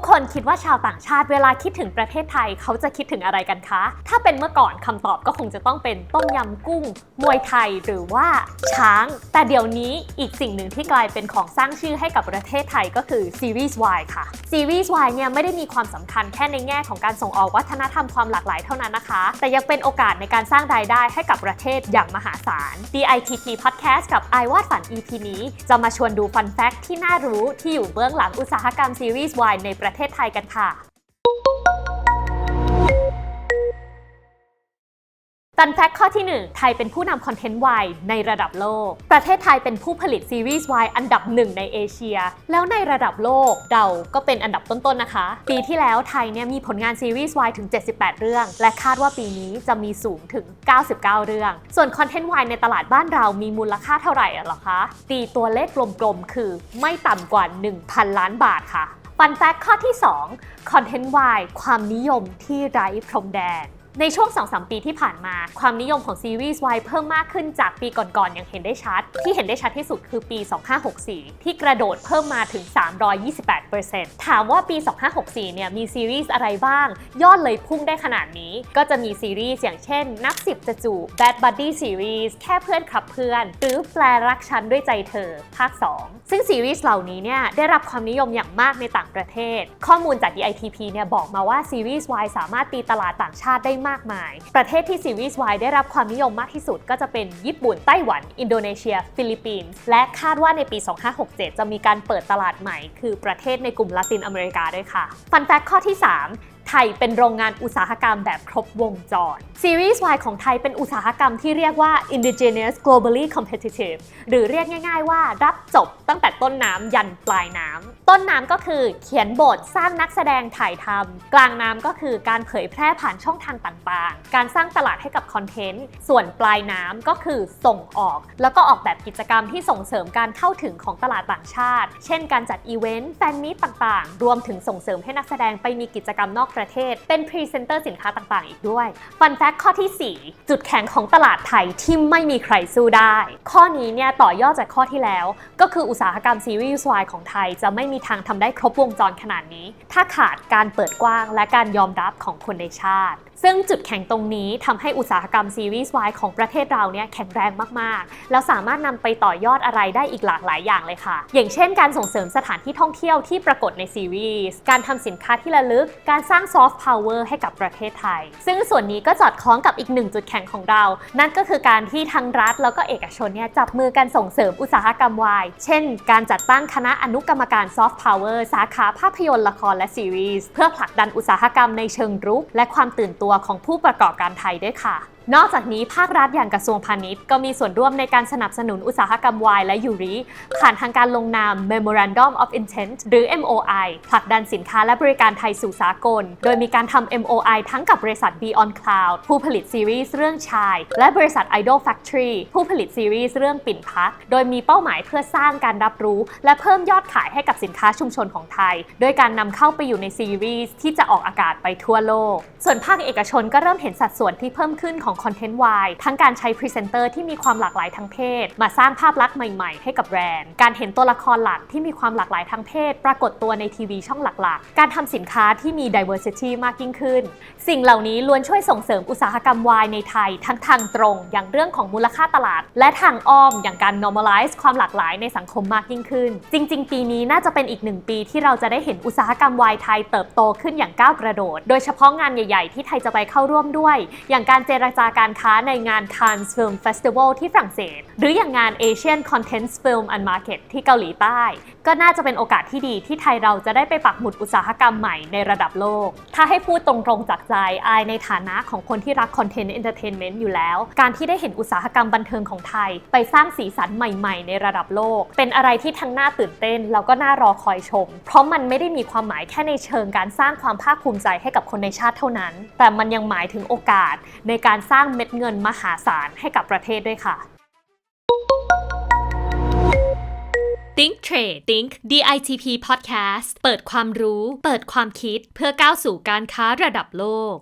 กคนคิดว่าชาวต่างชาติเวลาคิดถึงประเทศไทยเขาจะคิดถึงอะไรกันคะ ถ้าเป็นเมื่อก่อนคำตอบก็คงจะต้องเป็นต้มยำกุ้ง มวยไทยหรือว่าช้าง แต่เดี๋ยวนี้อีกสิ่งหนึ่งที่กลายเป็นของสร้างชื่อให้กับประเทศไทยก็คือซีรีส์ Y ค่ะ ซีรีส์ Y เนี่ยไม่ได้มีความสำคัญแค่ในแง่ของการส่งออกวัฒนธรรมความหลากหลายเท่านั้นนะคะ แต่ยังเป็นโอกาสในการสร้างรายได้ให้กับประเทศอย่างมหาศาล DITP Podcast กับ i วาดฝัน EP นี้ จะมาชวนดูฟันแฟกที่น่ารู้ที่อยู่เบื้องหลังอุตสาหกรรมซีรีส์ Y ในประเทศไทยกันค่ะฟันแฟกข้อที่ 1 ไทยเป็นผู้นำคอนเทนต์วายในระดับโลก ประเทศไทยเป็นผู้ผลิตซีรีส์วายอันดับหนึ่งในเอเชีย แล้วในระดับโลกเราก็เป็นอันดับต้นๆนะคะ ปีที่แล้วไทยเนี่ยมีผลงานซีรีส์วายถึง 78 เรื่อง และคาดว่าปีนี้จะมีสูงถึง 99 เรื่อง ส่วนคอนเทนต์วายในตลาดบ้านเรามีมูลค่าเท่าไหร่หรอคะ ตีตัวเลขกลมๆคือไม่ต่ำกว่า 1,000 ล้านบาทค่ะ ฟันแฟกข้อที่ 2 คอนเทนต์วายความนิยมที่ไร้พรมแดน ในช่วง 2-3 ปีที่ผ่านมา ความนิยมของซีรีส์วายเพิ่มมากขึ้นจากปีก่อนๆอย่างเห็นได้ชัด ที่เห็นได้ชัดที่สุดคือปี 2564 ที่กระโดดเพิ่มมาถึง 328%ถามว่าปี 2564 เนี่ยมีซีรีส์อะไรบ้าง ยอดเลยพุ่งได้ขนาดนี้ ก็จะมีซีรีส์อย่างเช่น นับสิบจะจูบ Bad Buddy Series แค่เพื่อนขับเพื่อน หรือแปลรักฉันด้วยใจเธอ ภาค 2 ซึ่งซีรีส์เหล่านี้เนี่ยได้รับความนิยมอย่างมากในต่างประเทศ ข้อมูลจาก DITP เนี่ยบอกมาว่าซีรีส์ Y สามารถตีตลาดต่างชาติได้มากมาย ประเทศที่ซีรีส์ Y ได้รับความนิยมมากที่สุดก็จะเป็นญี่ปุ่น ไต้หวัน อินโดนีเซีย ฟิลิปปินส์ และคาดว่าในปี 2567 จะมีการเปิดตลาดใหม่ คือประเทศในกลุ่มละตินอเมริกาด้วยค่ะ ฟันแฟกข้อที่ 3 ไทยเป็นโรงงานอุตสาหกรรมแบบครบวงจร ซีรีส์ Y ของไทยเป็นอุตสาหกรรมที่เรียกว่า indigenous globally competitive หรือเรียกง่ายๆว่ารับจบตั้งแต่ต้นน้ำยันปลายน้ำ ต้นน้ำก็คือเขียนบทสร้างนักแสดงถ่ายทำกลางน้ำก็คือการเผยแพร่ผ่านช่องทางต่างๆ การสร้างตลาดให้กับคอนเทนต์ ส่วนปลายน้ำก็คือส่งออก แล้วก็ออกแบบกิจกรรมที่ส่งเสริมการเข้าถึงของตลาดต่างชาติ เช่น การจัดอีเวนต์แฟนมีตต่างๆ รวมถึงส่งเสริมให้นักแสดงไปมีกิจกรรมนอกประเทศ เป็นพรีเซนเตอร์สินค้าต่างๆ อีกด้วย ฟันแฟกข้อที่ 4 จุดแข็งของตลาดไทยที่ไม่มีใครสู้ได้ ข้อนี้เนี่ยต่อยอดจากข้อที่แล้ว ก็คืออุตสาหกรรมซีรีส์วายของไทยจะไม่มีทางทำได้ครบวงจรขนาดนี้ ถ้าขาดการเปิดกว้างและการยอมรับของคนในชาติซึ่งจุดแข็งตรงนี้ทำให้อุตสาหกรรมซีรีส์วายของประเทศเราเนี่ยแข็งแรงมากๆ แล้วสามารถนำไปต่อยอดอะไรได้อีกหลากหลายอย่างเลยค่ะ อย่างเช่น การส่งเสริมสถานที่ท่องเที่ยวที่ปรากฏในซีรีส์ การทำสินค้าที่ระลึก การสร้างซอฟต์พาวเวอร์ให้กับประเทศไทย ซึ่งส่วนนี้ก็จอดคล้องกับอีกหนึ่งจุดแข็งของเรา นั่นก็คือการที่ทั้งรัฐแล้วก็เอกชนเนี่ยจับมือกันส่งเสริมอุตสาหกรรมวาย เช่น การจัดตั้งคณะอนุกรรมการซอฟต์พาวเวอร์สาขาภาพยนตร์ละครและซีรีส์เพื่อผลักดันอุตสาหกรรมในเชิงรุก และความตื่นตัวของผู้ประกอบการไทยด้วยค่ะนอกจากนี้ภาครัฐอย่างกระทรวงพาณิชย์ก็มีส่วนร่วมในการสนับสนุนอุตสาหกรรมวายและยูริผ่านทางการลงนาม Memorandum of Intent หรือ MOI ผลักดันสินค้าและบริการไทยสู่สากล โดยมีการทำ MOI ทั้งกับบริษัท Beyond Cloud ผู้ผลิตซีรีส์เรื่องชาย และบริษัท Idol Factory ผู้ผลิตซีรีส์เรื่องปิ่นพัก โดยมีเป้าหมายเพื่อสร้างการรับรู้ และเพิ่มยอดขายให้กับสินค้าชุมชนของไทย โดยการนำเข้าไปอยู่ในซีรีส์ที่จะออกอากาศไปทั่วโลก ส่วนภาคเอกชนก็เริ่มเห็นสัดส่วนที่เพิ่มขึ้นของคอนเทนต์วายทั้งการใช้พรีเซนเตอร์ที่มีความหลากหลายทางเพศ มาสร้างภาพลักษณ์ใหม่ๆ ให้กับแบรนด์ การเห็นตัวละครหลักที่มีความหลากหลายทางเพศ ปรากฏตัวในทีวีช่องหลักๆ การทำสินค้าที่มี diversity มากยิ่งขึ้น สิ่งเหล่านี้ล้วนช่วยส่งเสริมอุตสาหกรรมวายในไทย ทั้งทางตรง อย่างเรื่องของมูลค่าตลาด และทางอ้อมอย่างการ normalize ความหลากหลายในสังคมมากยิ่งขึ้น จริง ๆ ปีนี้น่าจะเป็นอีกหนึ่งปีที่เราจะได้เห็นอุตสาหกรรมวายไทยเติบโตขึ้นอย่างก้าวกระโดด โดยเฉพาะงานใหญ่ ๆ ที่ไทยจะไปเข้าร่วมด้วย อย่างการเจรจาการค้าในงาน Cannes Film Festival ที่ฝรั่งเศส หรืออย่างงาน Asian Contents Film and Market ที่เกาหลีใต้ก็น่าจะเป็นโอกาสที่ดีที่ไทยเราจะได้ไปปักหมุดอุตสาหกรรมใหม่ในระดับโลก ถ้าให้พูดตรงๆจากใจอายในฐานะของคนที่รักคอนเทนต์เอนเตอร์เทนเมนต์อยู่แล้ว การที่ได้เห็นอุตสาหกรรมบันเทิงของไทย ไปสร้างสีสันใหม่ๆ ในระดับโลก เป็นอะไรที่ทั้งน่าตื่นเต้น แล้วก็น่ารอคอยชม เพราะมันไม่ได้มีความหมายแค่ในเชิงการสร้างความภาคภูมิใจให้กับคนในชาติเท่านั้น แต่มันยังหมายถึงโอกาสในการสร้างเม็ดเงินมหาศาลให้กับประเทศด้วยค่ะ Think Trade Think DITP Podcast เปิดความรู้ เปิดความคิดเพื่อก้าวสู่การค้าระดับโลก